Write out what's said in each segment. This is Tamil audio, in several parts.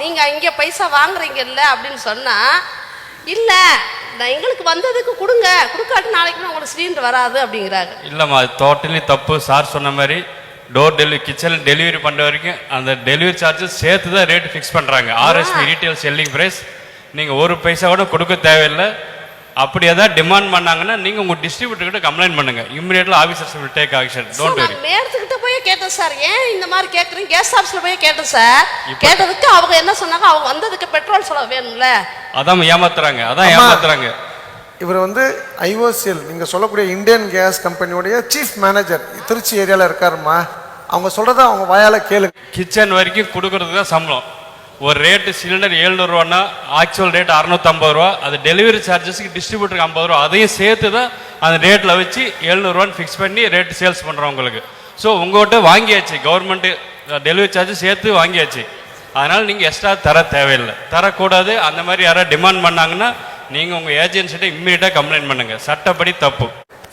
நீங்க இங்க பைசா வாங்குறீங்கல்ல அப்படின்னு சொன்னா இல்ல எங்களுக்கு வந்ததுக்கு கொடுங்க. கொடுக்காட்டி நாளைக்கு உங்களுக்கு சிலிண்டர் வராது அப்படிங்கிறாங்க. இல்லைம்மா அது டோட்டலி தப்பு. சார் சொன்ன மாதிரி டோர் டெலிவரி கிச்சன் டெலிவரி பண்ணுற வரைக்கும் அந்த டெலிவரி சார்ஜஸ் சேர்த்து தான் ரேட் ஃபிக்ஸ் பண்ணுறாங்க ஆர்எஸ்பி ரீட்டைல் செல்லிங் ப்ரைஸ் நீங்கள் ஒரு பைசா கூட கொடுக்க தேவையில்லை. அப்படி ஏதாவது டிமாண்ட் பண்ணாங்கன்னா நீங்கள் உங்கள் டிஸ்ட்ரிபியூட்டர் கிட்ட கம்ப்ளைண்ட் பண்ணுங்கள் immediately officers will take action don't worry நான் மேடத்துக்கிட்ட போய் கேட்டேன் சார். ஏன் இந்த மாதிரி கேட்குறீங்க கேஸ் ஆஃபீஸ்ல போய் கேட்டேன் சார். கேட்டதுக்கு அவங்க என்ன சொன்னாங்க? அவங்க வந்ததுக்கு பெட்ரோல் செலவு வேணும்ல. அதான் ஏமாத்துறாங்க. அதான். ஏமாத்துறாங்க. இவர் வந்து ஐஓசிஎல் நீங்கள் சொல்லக்கூடிய இந்தியன் கேஸ் கம்பெனியோடைய சீஃப் மேனேஜர் திருச்சி ஏரியாவில் இருக்காருமா அவங்க சொல்கிறத அவங்க வாயால் கேளுங்க. கிச்சன் வரைக்கும் கொடுக்கறதுக்கு தான் சம்பளம். ஒரு ரேட்டு சிலிண்டர் எழுநூறுவானா ஆக்சுவல் ரேட் அறநூற்றம்பது ரூபா. அது டெலிவரி சார்ஜஸ்க்கு டிஸ்ட்ரிபியூட்டருக்கு ஐம்பது ரூபா. அதையும் சேர்த்து தான் அந்த ரேட்டில் வச்சு எழுநூறுவான்னு ஃபிக்ஸ் பண்ணி ரேட்டு சேல்ஸ் பண்ணுறோம் உங்களுக்கு ஸோ உங்கள்கிட்ட வாங்கியாச்சு கவர்மெண்ட்டு டெலிவரி சார்ஜ் சேர்த்து வாங்கியாச்சு. அதனால் நீங்கள் எக்ஸ்ட்ரா தர தேவையில்லை. தரக்கூடாது. அந்த மாதிரி யாராவது டிமாண்ட் பண்ணாங்கன்னா நீங்கள் உங்கள் ஏஜென்சிட்ட இம்மீடியட்டாக கம்ப்ளைண்ட் பண்ணுங்கள் சட்டப்படி தப்பு.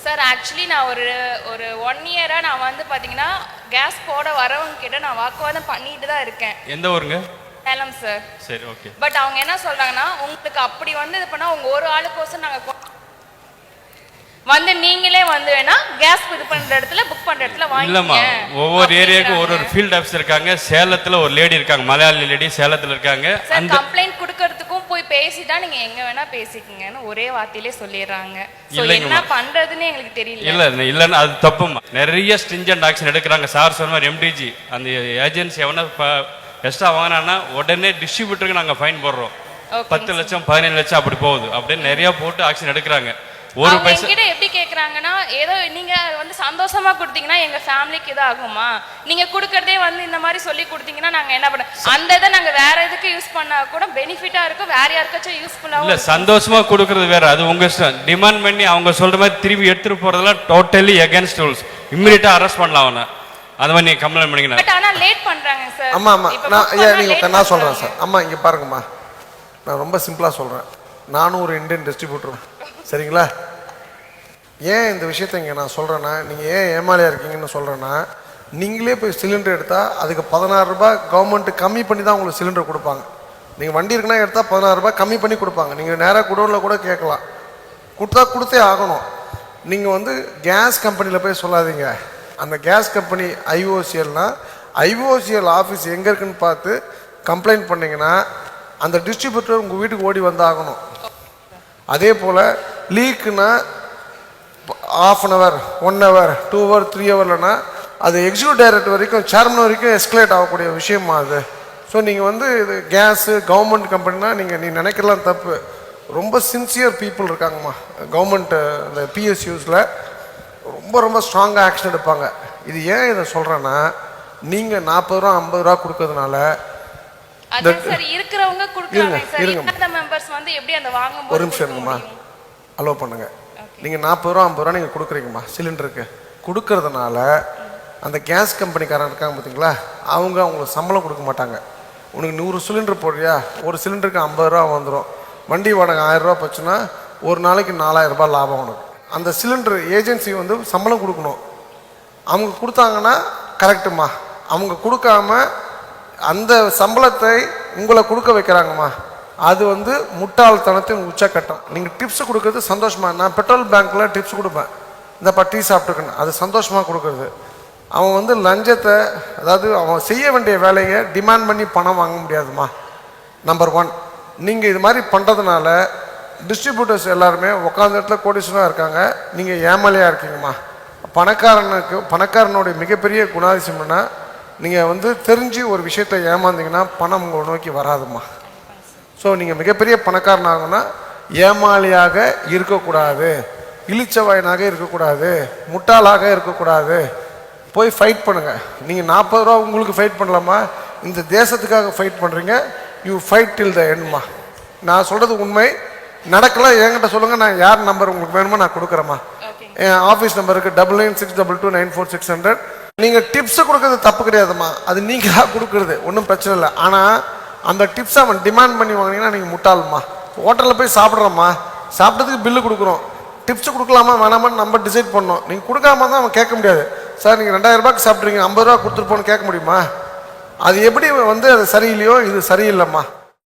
சார் ஆக்சுவலி நான் ஒரு ஒரு ஒன் இயராக நான் வந்து பார்த்தீங்கன்னா கேஸ் போட வரவங்க கிட்ட நான் வாக்குவாதம் பண்ணிட்டு தான் இருக்கேன். எந்த ஊருங்க? சேலம் சார் சரி ஓகே பட் அவங்க என்ன சொல்றாங்கன்னா உங்களுக்கு அப்படி வந்து இது பண்ணா உங்க ஒரு ஆளுக்கோசம் நாங்க வந்து நீங்களே வந்து வேணா கேஸ் இது பண்ற இடத்துல புக் பண்ற இடத்துல இல்லம்மா ஒவ்வொரு ஏரியாவுக்கும் ஒரு ஒரு. ஃபீல்ட் ஆஃபீஸ் இருக்காங்க சேலத்துல ஒரு லேடி இருக்காங்க மலையாளி லேடி சேலத்துல இருக்காங்க அந்த கம்ப்ளைண்ட் கொடுக்கறதுக்கும் போய் பேசிட்டா நீங்க எங்க வேணா பேசிக்கங்கன்னு ஒரே வார்த்தையிலே சொல்லிடுறாங்க. என்ன பண்றதுன்னு எங்களுக்கு தெரியல. இல்ல இல்லைன்னா அது தப்புமா நிறைய ஸ்ட்ரிஞ்சன்ட் ஆக்ஷன் எடுக்கிறாங்க. சார் சொன்ன மாதிரி எம்டிஜி அந்த ஏஜென்சி எவனா எக்ஸ்ட்ரா வாங்கினான்னா உடனே டிஸ்ட்ரிபியூட்டருக்கு நாங்க ஃபைன் போடுறோம். பத்து லட்சம் பதினேழு லட்சம் அப்படி போகுது. அப்படின்னு நிறைய போட்டு ஆக்ஷன் எடுக்கிறாங்க. ஒரு பைசா என்கிட்ட எப்படி கேக்குறாங்கன்னா ஏதோ நீங்க வந்து சந்தோஷமா கொடுத்தீங்கன்னா எங்க ஃபேமிலிக்கு இது ஆகுமா? நீங்க கொடுக்கறதே வந்து இந்த மாதிரி சொல்லி கொடுத்தீங்கன்னா நாங்க என்ன பண்ண அந்த இதை நாங்க வேற எதுக்கு யூஸ் பண்ணா கூட பெனிஃபிட்டா இருக்கும் வேற யாருக்காச்சும் இல்ல யூஸ்ஃபுல்லாவும் சந்தோஷமா கொடுக்கறது வேற. அது உங்க இஷ்டம். டிமாண்ட் பண்ணி அவங்க சொல்ற மாதிரி திரும்பி எடுத்துட்டு போறதெல்லாம் totally against rules immediate arrest பண்ணலாம் அவனை. அது மாதிரி நீங்க கம்ப்ளைண்ட் பண்ணீங்கன்னா பட் ஆனா லேட் பண்றாங்க சார் ஆமாம் ஆமாம் இப்ப நான் நீங்கள் late நான் சொல்கிறேன் பண்றாங்க. சார் அம்மா இங்கே பாருங்கம்மா. நான் ரொம்ப சிம்பிளாக சொல்கிறேன் நானும் ஒரு இந்தியன் டிஸ்ட்ரிபியூட்டர் சரிங்களா? ஏன் இந்த விஷயத்தை இங்கே நான் சொல்கிறேன்னா நீங்கள் ஏன் ஏமாளியாக இருக்கீங்கன்னு சொல்கிறேன்னா நீங்களே போய் சிலிண்டர் எடுத்தால் அதுக்கு பதினாறு ரூபாய் கவர்மெண்ட்டு கம்மி பண்ணி தான் உங்களுக்கு சிலிண்டர் கொடுப்பாங்க. நீங்கள் வண்டி இருக்குன்னா எடுத்தால் பதினாறு ரூபாய் கம்மி பண்ணி கொடுப்பாங்க. நீங்கள் நேராக குடோனில் கூட கேட்கலாம். கொடுத்தா கொடுத்தே ஆகணும். நீங்கள் வந்து கேஸ் கம்பெனியில் போய் சொல்லாதீங்க. அந்த கேஸ் கம்பெனி ஐஓசிஎல்னால் ஐஓசிஎல் ஆஃபீஸ் எங்கே இருக்குன்னு பார்த்து கம்ப்ளைண்ட் பண்ணிங்கன்னா அந்த டிஸ்ட்ரிபியூட்டர் உங்கள் வீட்டுக்கு ஓடி வந்தாகணும். அதே போல் லீக்குன்னா half an hour one hour two hour three ஹவர்லனா அது எக்ஸிக்யூட் டைரக்டர் வரைக்கும் சேர்மன் வரைக்கும் எஸ்கலேட் ஆகக்கூடிய விஷயமா அது. ஸோ நீங்கள் வந்து இது கேஸு கவர்மெண்ட் கம்பெனினா நீங்கள் நீ நினைக்கலாம் தப்பு. ரொம்ப சின்சியர் பீப்புள் இருக்காங்கம்மா. கவர்மெண்ட் அந்த பிஎஸ்யூஸில் ரொம்ப ரொம்ப ஸ்ட்ராங்காக ஆக்ஷன் எடுப்பாங்க. இது ஏன் இதை சொல்கிறேன்னா நீங்கள் நாற்பது ரூபா ஐம்பது ரூபா கொடுக்கறதுனால இருக்கிறவங்க ஒரு நிமிஷம் இருங்கம்மா. அலோவ் பண்ணுங்க. நீங்கள் நாற்பது ரூபா ஐம்பது ரூபா நீங்கள் கொடுக்குறீங்கம்மா. சிலிண்டருக்கு கொடுக்கறதுனால அந்த கேஸ் கம்பெனிக்காரன் இருக்காங்க பார்த்தீங்களா அவங்க அவங்களுக்கு சம்பளம் கொடுக்க மாட்டாங்க. உனக்கு நூறு சிலிண்டர் போடுறியா? ஒரு சிலிண்டருக்கு ஐம்பது ரூபா வந்துடும் வண்டி வாடகை ஆயிரம் ரூபா போச்சுன்னா ஒரு நாளைக்கு நாலாயிரம் ரூபாய் லாபம் உனக்கு. அந்த சிலிண்டர் ஏஜென்சி வந்து சம்பளம் கொடுக்கணும். அவங்க கொடுத்தாங்கன்னா கரெக்டுமா அவங்க கொடுக்காம அந்த சம்பளத்தை உங்களை கொடுக்க வைக்கிறாங்கம்மா. அது வந்து முட்டாள்தனத்தின் உச்சக்கட்டம். நீங்கள் டிப்ஸ் கொடுக்கறது சந்தோஷமாக நான் பெட்ரோல் பேங்க்கில் டிப்ஸ் கொடுப்பேன். இந்த டீ சாப்பிட்டுக்கணும். அது சந்தோஷமாக கொடுக்கறது. அவன் வந்து லஞ்சத்தை அதாவது அவன் செய்ய வேண்டிய வேலையை டிமாண்ட் பண்ணி பணம் வாங்க முடியாதுமா நம்பர் ஒன் நீங்கள் இது மாதிரி பண்ணுறதுனால டிஸ்ட்ரிபியூட்டர்ஸ் எல்லாருமே உட்காந்த இடத்துல கோடீஸ்வரனாக இருக்காங்க. நீங்கள் ஏமாலையாக இருக்கீங்கம்மா. பணக்காரனுக்கு பணக்காரனுடைய மிகப்பெரிய குணாதிசயம்னா நீங்கள் வந்து தெரிஞ்சு ஒரு விஷயத்த ஏமாந்தீங்கன்னா பணம் உங்களை நோக்கி வராதும்மா. ஸோ நீங்கள் மிகப்பெரிய பணக்காரனாகனா ஏமாளியாக இருக்கக்கூடாது. இழிச்சவாயனாக இருக்கக்கூடாது. முட்டாளாக இருக்கக்கூடாது. போய் ஃபைட் பண்ணுங்கள் நீங்கள் நாற்பது ரூபா உங்களுக்கு ஃபைட் பண்ணலாமா? இந்த தேசத்துக்காக ஃபைட் பண்ணுறீங்க யூ ஃபைட் டில் த எண்ட்மா நான் சொல்கிறது உண்மை. நடக்கலாம் என்கிட்ட சொல்லுங்கள் நான் யார் நம்பர் உங்களுக்கு வேணுமோ நான் கொடுக்குறேம்மா. என் ஆஃபீஸ் நம்பருக்கு double nine six double two nine four six hundred நீங்கள் டிப்ஸை கொடுக்கறது தப்பு கிடையாதும்மா. அது நீங்களாக கொடுக்குறது ஒன்றும் பிரச்சனை இல்லை. ஆனால் அந்த டிப்ஸ் அவன் டிமாண்ட் பண்ணி வாங்கினீங்கன்னா நீங்கள் முட்டாளும்மா ஹோட்டலில் போய் சாப்பிட்றோம்மா. சாப்பிட்டதுக்கு பில்லு கொடுக்குறோம். டிப்ஸ் கொடுக்கலாமா வேணாமான்னு நம்ம டிசைட் பண்ணோம். நீங்கள் கொடுக்காம தான் அவன் கேட்க முடியாது. சார் நீங்கள் ரெண்டாயிரம் ரூபாய்க்கு சாப்பிட்றீங்க ஐம்பது ரூபா கொடுத்துருப்போன்னு கேட்க முடியுமா? அது எப்படி வந்து அது சரியில்லையோ இது சரியில்லைம்மா.